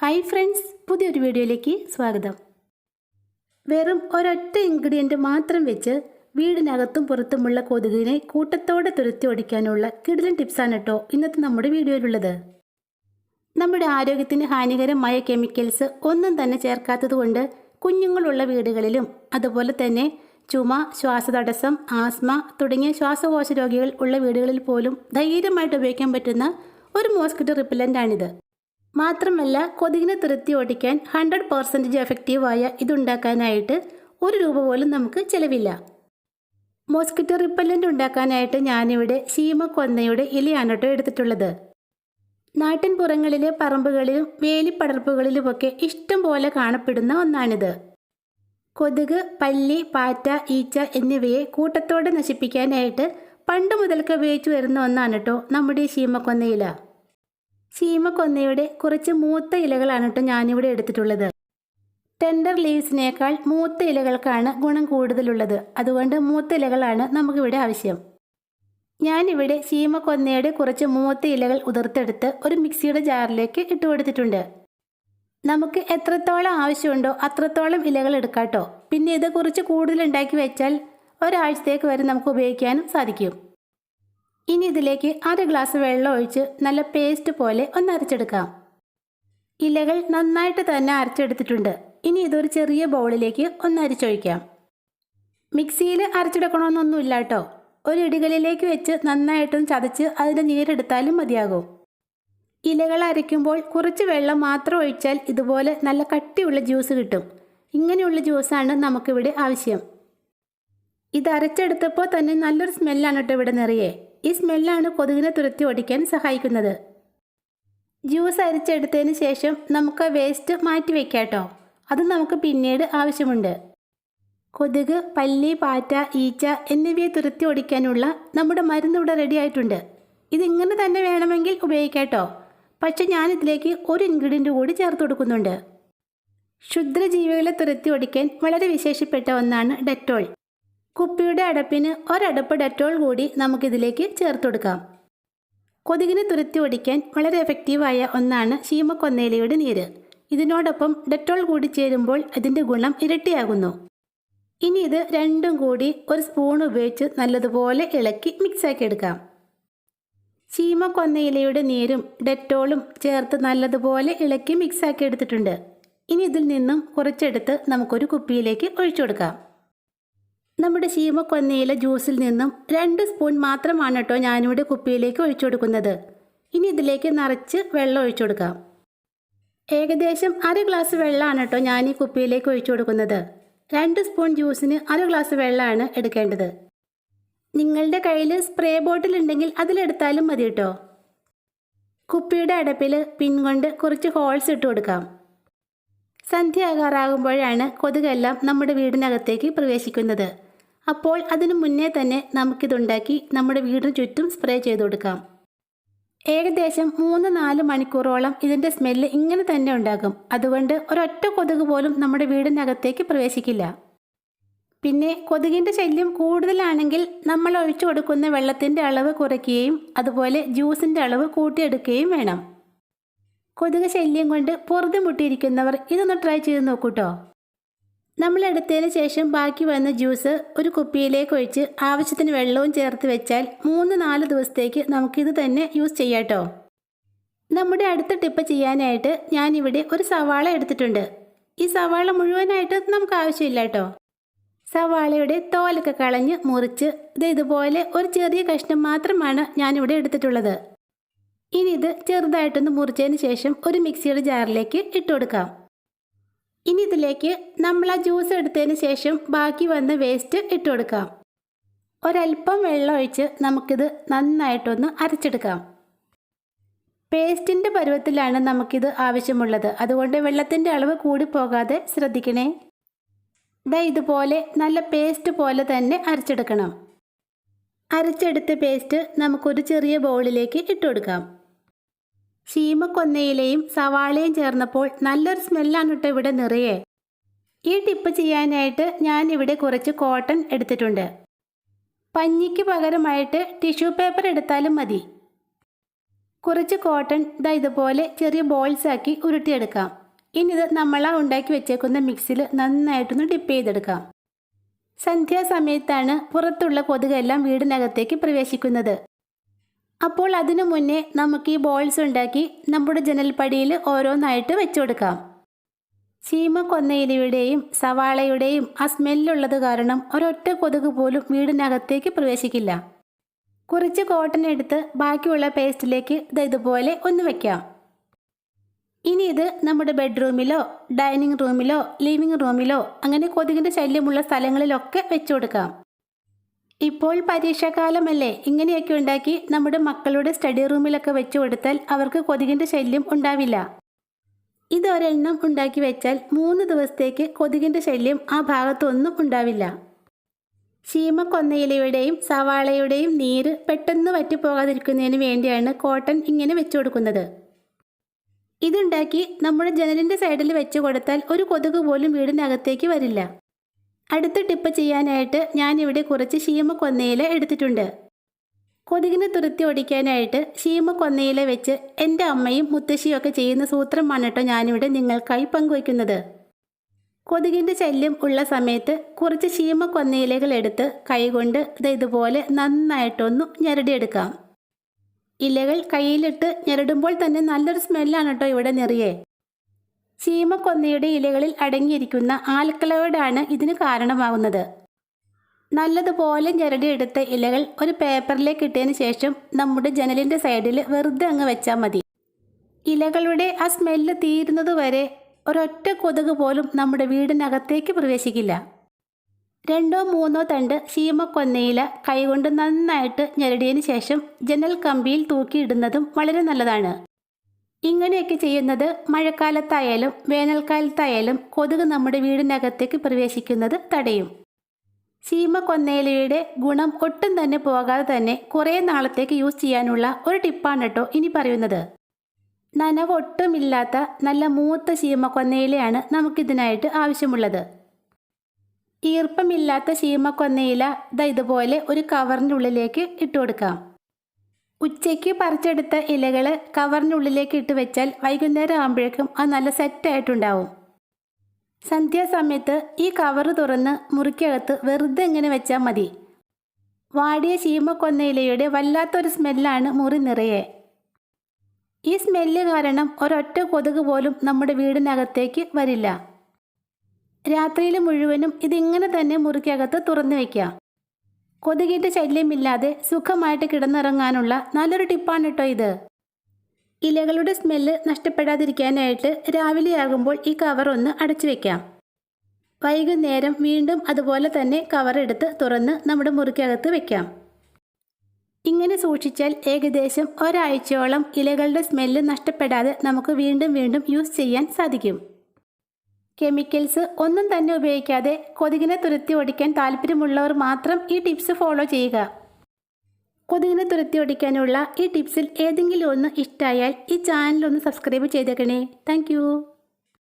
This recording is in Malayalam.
ഹായ് ഫ്രണ്ട്സ് പുതിയൊരു വീഡിയോയിലേക്ക് സ്വാഗതം. വെറും ഒരൊറ്റ ഇൻഗ്രീഡിയന്റ് മാത്രം വെച്ച് വീടിനകത്തും പുറത്തുമുള്ള കൊതുകിനെ കൂട്ടത്തോടെ തുരത്തി ഓടിക്കാനുള്ള കിടിലൻ ടിപ്സാണ് കേട്ടോ ഇന്നത്തെ നമ്മുടെ വീഡിയോയിലുള്ളത്. നമ്മുടെ ആരോഗ്യത്തിന് ഹാനികരമായ കെമിക്കൽസ് ഒന്നും തന്നെ ചേർക്കാത്തതുകൊണ്ട് കുഞ്ഞുങ്ങളുള്ള വീടുകളിലും അതുപോലെ തന്നെ ചുമ ശ്വാസതടസ്സം ആസ്മ തുടങ്ങിയ ശ്വാസകോശ രോഗികൾ ഉള്ള വീടുകളിൽ പോലും ധൈര്യമായിട്ട് ഉപയോഗിക്കാൻ പറ്റുന്ന ഒരു മോസ്കിറ്റോ റിപ്പല്ലന്റാണിത്. മാത്രമല്ല കൊതുകിനെ തുരത്തി ഓടിക്കാൻ ഹൺഡ്രഡ് പെർസെന്റേജ് എഫക്റ്റീവായ ഇതുണ്ടാക്കാനായിട്ട് ഒരു രൂപ പോലും നമുക്ക് ചിലവില്ല. മോസ്കിറ്റോ റിപ്പല്ലന്റ് ഉണ്ടാക്കാനായിട്ട് ഞാനിവിടെ ശീമക്കൊന്നയുടെ ഇലയാണ് കേട്ടോ എടുത്തിട്ടുള്ളത്. നാട്ടിൻ പുറങ്ങളിലെ പറമ്പുകളിലും വേലിപ്പടർപ്പുകളിലുമൊക്കെ ഇഷ്ടം പോലെ കാണപ്പെടുന്ന ഒന്നാണിത്. കൊതുക് പല്ലി പാറ്റ ഈച്ച എന്നിവയെ കൂട്ടത്തോടെ നശിപ്പിക്കാനായിട്ട് പണ്ട് മുതൽക്ക് ഉപയോഗിച്ചു വരുന്ന ഒന്നാണ് കേട്ടോ നമ്മുടെ ശീമക്കൊന്നയില ശീമക്കൊന്നയുടെ കുറച്ച് മൂത്ത ഇലകളാണ് കേട്ടോ ഞാനിവിടെ എടുത്തിട്ടുള്ളത്. ടെൻഡർ ലീവ്സിനേക്കാൾ മൂത്ത ഇലകൾക്കാണ് ഗുണം കൂടുതലുള്ളത്. അതുകൊണ്ട് മൂത്ത ഇലകളാണ് നമുക്കിവിടെ ആവശ്യം. ഞാനിവിടെ ചീമക്കൊന്നയുടെ കുറച്ച് മൂത്ത ഇലകൾ ഉതിർത്തെടുത്ത് ഒരു മിക്സിയുടെ ജാറിലേക്ക് ഇട്ട് കൊടുത്തിട്ടുണ്ട്. നമുക്ക് എത്രത്തോളം ആവശ്യമുണ്ടോ അത്രത്തോളം ഇലകൾ എടുക്കാട്ടോ പിന്നെ ഇത് കുറച്ച് കൂടുതൽ ഉണ്ടാക്കി വെച്ചാൽ ഒരാഴ്ചത്തേക്ക് വരെ നമുക്ക് ഉപയോഗിക്കാനും സാധിക്കും. ഇനി ഇതിലേക്ക് അര ഗ്ലാസ് വെള്ളം ഒഴിച്ച് നല്ല പേസ്റ്റ് പോലെ ഒന്ന് അരച്ചെടുക്കാം. ഇലകൾ നന്നായിട്ട് തന്നെ അരച്ചെടുത്തിട്ടുണ്ട്. ഇനി ഇതൊരു ചെറിയ ബൗളിലേക്ക് ഒന്ന് അരിച്ചൊഴിക്കാം. മിക്സിയിൽ അരച്ചെടുക്കണമെന്നൊന്നുമില്ല കേട്ടോ ഒരു ഇടികളിലേക്ക് വെച്ച് നന്നായിട്ടും ചതച്ച് അതിന്റെ നീരെടുത്താലും മതിയാകും. ഇലകൾ അരയ്ക്കുമ്പോൾ കുറച്ച് വെള്ളം മാത്രം ഒഴിച്ചാൽ ഇതുപോലെ നല്ല കട്ടിയുള്ള ജ്യൂസ് കിട്ടും. ഇങ്ങനെയുള്ള ജ്യൂസാണ് നമുക്കിവിടെ ആവശ്യം. ഇത് അരച്ചെടുത്തപ്പോൾ തന്നെ നല്ലൊരു സ്മെല്ലാണ് കേട്ടോ ഇവിടെ നിറയെ. ഈ സ്മെല്ലാണ് കൊതുകിനെ തുരത്തി ഓടിക്കാൻ സഹായിക്കുന്നത്. ജ്യൂസ് അരിച്ചെടുത്തതിന് ശേഷം നമുക്ക് വേസ്റ്റ് മാറ്റി വെക്കാട്ടോ. കേട്ടോ അത് നമുക്ക് പിന്നീട് ആവശ്യമുണ്ട്. കൊതുക് പല്ലി പാറ്റ ഈച്ച എന്നിവയെ തുരത്തി ഓടിക്കാനുള്ള നമ്മുടെ മരുന്ന് ഇവിടെ റെഡി ആയിട്ടുണ്ട്. ഇതിങ്ങനെ തന്നെ വേണമെങ്കിൽ ഉപയോഗിക്കാം കേട്ടോ പക്ഷെ ഞാനിതിലേക്ക് ഒരു ഇൻഗ്രീഡിയന്റ് കൂടി ചേർത്ത് കൊടുക്കുന്നുണ്ട്. ക്ഷുദ്രജീവികളെ തുരത്തി ഓടിക്കാൻ വളരെ വിശേഷപ്പെട്ട ഒന്നാണ് ഡെറ്റോൾ. കുപ്പിയുടെ അടപ്പിന് ഒരടപ്പ് ഡെറ്റോൾ കൂടി നമുക്കിതിലേക്ക് ചേർത്ത് കൊടുക്കാം കൊതുകിനെ തുരത്തി ഓടിക്കാൻ വളരെ എഫക്റ്റീവായ ഒന്നാണ് ശീമക്കൊന്നേലയുടെ നീര്. ഇതിനോടൊപ്പം ഡെറ്റോൾ കൂടി ചേരുമ്പോൾ അതിന്റെ ഗുണം ഇരട്ടിയാകുന്നു. ഇനി ഇത് രണ്ടും കൂടി ഒരു സ്പൂൺ ഉപയോഗിച്ച് നല്ലതുപോലെ ഇളക്കി മിക്സാക്കി എടുക്കാം ചീമക്കൊന്നയിലയുടെ നീരും ഡെറ്റോളും ചേർത്ത് നല്ലതുപോലെ ഇളക്കി മിക്സാക്കി എടുത്തിട്ടുണ്ട് ഇനി ഇതിൽ നിന്നും കുറച്ചെടുത്ത് നമുക്കൊരു കുപ്പിയിലേക്ക് ഒഴിച്ചു കൊടുക്കാം. നമ്മുടെ ശീമക്കൊന്നയിലെ ജ്യൂസിൽ നിന്നും രണ്ട് സ്പൂൺ മാത്രമാണ് കേട്ടോ ഞാനിവിടെ കുപ്പിയിലേക്ക് ഒഴിച്ചു കൊടുക്കുന്നത്. ഇനി ഇതിലേക്ക് നിറച്ച് വെള്ളം ഒഴിച്ചു കൊടുക്കാം. ഏകദേശം അര ഗ്ലാസ് വെള്ളമാണ് കേട്ടോ ഞാൻ ഈ കുപ്പിയിലേക്ക് ഒഴിച്ചു കൊടുക്കുന്നത്. രണ്ട് സ്പൂൺ ജ്യൂസിന് അര ഗ്ലാസ് വെള്ളമാണ് എടുക്കേണ്ടത്. നിങ്ങളുടെ കയ്യിൽ സ്പ്രേ ബോട്ടിൽ ഉണ്ടെങ്കിൽ അതിലെടുത്താലും മതി കേട്ടോ കുപ്പിയുടെ അടപ്പിൽ പിൻ കൊണ്ട് കുറച്ച് ഹോൾസ് ഇട്ട് കൊടുക്കാം. സന്ധ്യ ആകാറാകുമ്പോഴാണ് കൊതുകെല്ലാം നമ്മുടെ വീടിനകത്തേക്ക് പ്രവേശിക്കുന്നത്. അപ്പോൾ അതിനു മുന്നേ തന്നെ നമുക്കിതുണ്ടാക്കി നമ്മുടെ വീടിന് ചുറ്റും സ്പ്രേ ചെയ്ത് കൊടുക്കാം. ഏകദേശം മൂന്ന് നാല് മണിക്കൂറോളം ഇതിന്റെ സ്മെല്ല് ഇങ്ങനെ തന്നെ ഉണ്ടാകും. അതുകൊണ്ട് ഒരൊറ്റ കൊതുക് പോലും നമ്മുടെ വീടിനകത്തേക്ക് പ്രവേശിക്കില്ല. പിന്നെ കൊതുകിന്റെ ശല്യം കൂടുതലാണെങ്കിൽ നമ്മൾ ഒഴിച്ചു കൊടുക്കുന്ന വെള്ളത്തിന്റെ അളവ് കുറയ്ക്കുകയും അതുപോലെ ജ്യൂസിന്റെ അളവ് കൂട്ടിയെടുക്കുകയും വേണം. കൊതുക് ശല്യം കൊണ്ട് പുറത്തുമുട്ടിയിരിക്കുന്നവർ ഇതൊന്ന് ട്രൈ ചെയ്ത് നോക്കൂട്ടോ. നമ്മൾ എടുത്തതിന് ശേഷം ബാക്കി വന്ന ജ്യൂസ് ഒരു കുപ്പിയിലേക്ക് ഒഴിച്ച് ആവശ്യത്തിന് വെള്ളവും ചേർത്ത് വെച്ചാൽ മൂന്ന് നാല് ദിവസത്തേക്ക് നമുക്കിത് തന്നെ യൂസ് ചെയ്യാട്ടോ നമ്മുടെ അടുത്ത ടിപ്പ് ചെയ്യാനായിട്ട് ഞാനിവിടെ ഒരു സവാള എടുത്തിട്ടുണ്ട്. ഈ സവാള മുഴുവനായിട്ട് നമുക്ക് ആവശ്യമില്ല കേട്ടോ സവാളയുടെ തോലൊക്കെ കളഞ്ഞ് മുറിച്ച് ഇത് ഇതുപോലെ ഒരു ചെറിയ കഷ്ണം മാത്രമാണ് ഞാനിവിടെ എടുത്തിട്ടുള്ളത്. ഇനി ഇത് ചെറുതായിട്ടൊന്ന് മുറിച്ചതിന് ശേഷം ഒരു മിക്സിയുടെ ജാറിലേക്ക് ഇട്ട് കൊടുക്കാം. ഇനി ഇതിലേക്ക് നമ്മൾ ആ ജ്യൂസ് എടുത്തതിന് ശേഷം ബാക്കി വന്ന് വേസ്റ്റ് ഇട്ട് കൊടുക്കാം. ഒരല്പം വെള്ളം ഒഴിച്ച് നമുക്കിത് നന്നായിട്ടൊന്ന് അരച്ചെടുക്കാം. പേസ്റ്റിന്റെ പരുവത്തിലാണ് നമുക്കിത് ആവശ്യമുള്ളത്. അതുകൊണ്ട് വെള്ളത്തിന്റെ അളവ് കൂടി പോകാതെ ശ്രദ്ധിക്കണേ. ദാ ഇതുപോലെ നല്ല പേസ്റ്റ് പോലെ തന്നെ അരച്ചെടുക്കണം. അരച്ചെടുത്ത പേസ്റ്റ് നമുക്കൊരു ചെറിയ ബൗളിലേക്ക് ഇട്ട് കൊടുക്കാം. ശീമക്കൊന്നയിലയും സവാളയും ചേർന്നപ്പോൾ നല്ലൊരു സ്മെല്ലാണ് കേട്ടോ ഇവിടെ നിറയെ. ഈ ടിപ്പ് ചെയ്യാനായിട്ട് ഞാൻ ഇവിടെ കുറച്ച് കോട്ടൺ എടുത്തിട്ടുണ്ട്. പഞ്ഞിക്ക് പകരമായിട്ട് ടിഷ്യൂ പേപ്പർ എടുത്താലും മതി. കുറച്ച് കോട്ടൺ ദാ ഇതുപോലെ ചെറിയ ബോൾസ് ആക്കി ഉരുട്ടിയെടുക്കാം. ഇനി ഇത് നമ്മളാ ഉണ്ടാക്കി വെച്ചേക്കുന്ന മിക്സിൽ നന്നായിട്ടൊന്ന് ഡിപ്പ് ചെയ്തെടുക്കാം. സന്ധ്യാസമയത്താണ് പുറത്തുള്ള കൊതുകെല്ലാം വീടിനകത്തേക്ക് പ്രവേശിക്കുന്നത്. അപ്പോൾ അതിനു മുന്നേ നമുക്ക് ഈ ബോൾസ് ഉണ്ടാക്കി നമ്മുടെ ജനൽപ്പടിയിൽ ഓരോന്നായിട്ട് വെച്ചു കൊടുക്കാം. ചീമ കൊന്നയിലയുടെയും സവാളയുടെയും ആ സ്മെല്ലുള്ളത് കാരണം ഒരൊറ്റ കൊതുക് പോലും വീടിനകത്തേക്ക് പ്രവേശിക്കില്ല. കുറച്ച് കോട്ടൺ എടുത്ത് ബാക്കിയുള്ള പേസ്റ്റിലേക്ക് ഇത് ഇതുപോലെ ഒന്ന് വെക്കാം. ഇനി ഇത് നമ്മുടെ ബെഡ്റൂമിലോ ഡൈനിങ് റൂമിലോ ലിവിംഗ് റൂമിലോ അങ്ങനെ കൊതുകിന്റെ ശല്യമുള്ള സ്ഥലങ്ങളിലൊക്കെ വെച്ചു കൊടുക്കാം. ഇപ്പോൾ പരീക്ഷാകാലമല്ലേ. ഇങ്ങനെയൊക്കെ ഉണ്ടാക്കി നമ്മുടെ മക്കളുടെ സ്റ്റഡി റൂമിലൊക്കെ വെച്ച് കൊടുത്താൽ അവർക്ക് കൊതുകിന്റെ ശല്യം ഉണ്ടാവില്ല. ഇതൊരെണ്ണം ഉണ്ടാക്കി വെച്ചാൽ മൂന്ന് ദിവസത്തേക്ക് കൊതുകിന്റെ ശല്യം ആ ഭാഗത്തൊന്നും ഉണ്ടാവില്ല. ശീമക്കൊന്നയിലയുടെയും സവാളയുടെയും നീര് പെട്ടെന്ന് വറ്റിപ്പോകാതിരിക്കുന്നതിന് വേണ്ടിയാണ് കോട്ടൺ ഇങ്ങനെ വെച്ചു കൊടുക്കുന്നത്. ഇതുണ്ടാക്കി നമ്മുടെ ജനലിന്റെ സൈഡിൽ വെച്ച് കൊടുത്താൽ ഒരു കൊതുക് പോലും വീടിനകത്തേക്ക് വരില്ല. അടുത്ത ടിപ്പ് ചെയ്യാനായിട്ട് ഞാനിവിടെ കുറച്ച് ശീമക്കൊന്നയില എടുത്തിട്ടുണ്ട്. കൊതുകിനെ തുരുത്തി ഓടിക്കാനായിട്ട് ശീമക്കൊന്നയില വെച്ച് എന്റെ അമ്മയും മുത്തശ്ശിയും ഒക്കെ ചെയ്യുന്ന സൂത്രമാണ് കേട്ടോ ഞാനിവിടെ നിങ്ങൾക്കായി പങ്കുവയ്ക്കുന്നത്. കൊതുകിന്റെ ശല്യം ഉള്ള സമയത്ത് കുറച്ച് ശീമക്കൊന്നയിലകൾ എടുത്ത് കൈകൊണ്ട് ഇത് ഇതുപോലെ നന്നായിട്ടൊന്ന് ഞെരടിയെടുക്കാം. ഇലകൾ കയ്യിലിട്ട് ഞരടുമ്പോൾ തന്നെ നല്ലൊരു സ്മെല്ലാണ് കേട്ടോ ഇവിടെ നിറയെ. ചീമക്കൊന്നയുടെ ഇലകളിൽ അടങ്ങിയിരിക്കുന്ന ആൽക്കലോയിഡാണ് ഇതിന് കാരണമാകുന്നത് നല്ലതുപോലെ ഞെരടിയെടുത്ത ഇലകൾ ഒരു പേപ്പറിലേക്ക് ഇട്ടതിന് ശേഷം നമ്മുടെ ജനലിന്റെ സൈഡിൽ വെറുതെ അങ്ങ് വെച്ചാൽ മതി. ഇലകളുടെ ആ സ്മെല്ല് തീരുന്നതുവരെ ഒരൊറ്റ കൊതുക് പോലും നമ്മുടെ വീടിനകത്തേക്ക് പ്രവേശിക്കില്ല. രണ്ടോ മൂന്നോ തണ്ട് ശീമക്കൊന്നയില കൈകൊണ്ട് നന്നായിട്ട് ഞെരടിയതിന് ശേഷം ജനൽ കമ്പിയിൽ തൂക്കിയിടുന്നതും വളരെ നല്ലതാണ്. ഇങ്ങനെയൊക്കെ ചെയ്യുന്നത് മഴക്കാലത്തായാലും വേനൽക്കാലത്തായാലും കൊതുക് നമ്മുടെ വീടിനകത്തേക്ക് പ്രവേശിക്കുന്നത് തടയും. ചീമക്കൊന്നയിലയുടെ ഗുണം ഒട്ടും തന്നെ പോകാതെ തന്നെ കുറേ നാളത്തേക്ക് യൂസ് ചെയ്യാനുള്ള ഒരു ടിപ്പാണ് കേട്ടോ ഇനി പറയുന്നത്. നനവ് ഒട്ടുമില്ലാത്ത നല്ല മൂത്ത ചീമക്കൊന്നയിലയാണ് നമുക്കിതിനായിട്ട് ആവശ്യമുള്ളത്. ഈർപ്പമില്ലാത്ത ചീമക്കൊന്നയില ദാ ഇതുപോലെ ഒരു കവറിന്റെ ഉള്ളിലേക്ക് ഇട്ട് കൊടുക്കാം ഉച്ചയ്ക്ക് പറിച്ചെടുത്ത ഇലകൾ കവറിനുള്ളിലേക്ക് ഇട്ട് വെച്ചാൽ വൈകുന്നേരം ആകുമ്പോഴേക്കും അത് നല്ല സെറ്റായിട്ടുണ്ടാവും സന്ധ്യാസമയത്ത് ഈ കവറ് തുറന്ന് മുറിക്കകത്ത് വെറുതെ ഇങ്ങനെ വെച്ചാൽ മതി. വാടിയ ചീമക്കൊന്നയിലയുടെ വല്ലാത്തൊരു സ്മെല്ലാണ് മുറി നിറയെ. ഈ സ്മെല്ല് കാരണം ഒരൊറ്റ കൊതുക് പോലും നമ്മുടെ വീടിനകത്തേക്ക് വരില്ല. രാത്രിയിൽ മുഴുവനും ഇതിങ്ങനെ തന്നെ മുറിക്കകത്ത് തുറന്നു വയ്ക്കാം. കൊതുകിന്റെ ശല്യമില്ലാതെ സുഖമായിട്ട് കിടന്നിറങ്ങാനുള്ള നല്ലൊരു ടിപ്പാണ് കേട്ടോ ഇത്. ഇലകളുടെ സ്മെല്ല് നഷ്ടപ്പെടാതിരിക്കാനായിട്ട് രാവിലെയാകുമ്പോൾ ഈ കവർ ഒന്ന് അടച്ചു വെക്കാം. വൈകുന്നേരം വീണ്ടും അതുപോലെ തന്നെ കവർ എടുത്ത് തുറന്ന് നമ്മുടെ മുറിക്കകത്ത് വെക്കാം. ഇങ്ങനെ സൂക്ഷിച്ചാൽ ഏകദേശം ഒരാഴ്ചയോളം ഇലകളുടെ സ്മെല്ല് നഷ്ടപ്പെടാതെ നമുക്ക് വീണ്ടും വീണ്ടും യൂസ് ചെയ്യാൻ സാധിക്കും. കെമിക്കൽസ് ഒന്നും തന്നെ ഉപയോഗിക്കാതെ കൊതുകിനെ തുരത്തി ഓടിക്കാൻ താല്പര്യമുള്ളവർ മാത്രം ഈ ടിപ്സ് ഫോളോ ചെയ്യുക. കൊതുകിനെ തുരത്തി ഓടിക്കാനുള്ള ഈ ടിപ്സിൽ ഏതെങ്കിലും ഒന്ന് ഇഷ്ടമായാൽ ഈ ചാനൽ ഒന്ന് സബ്സ്ക്രൈബ് ചെയ്തേക്കണേ. താങ്ക്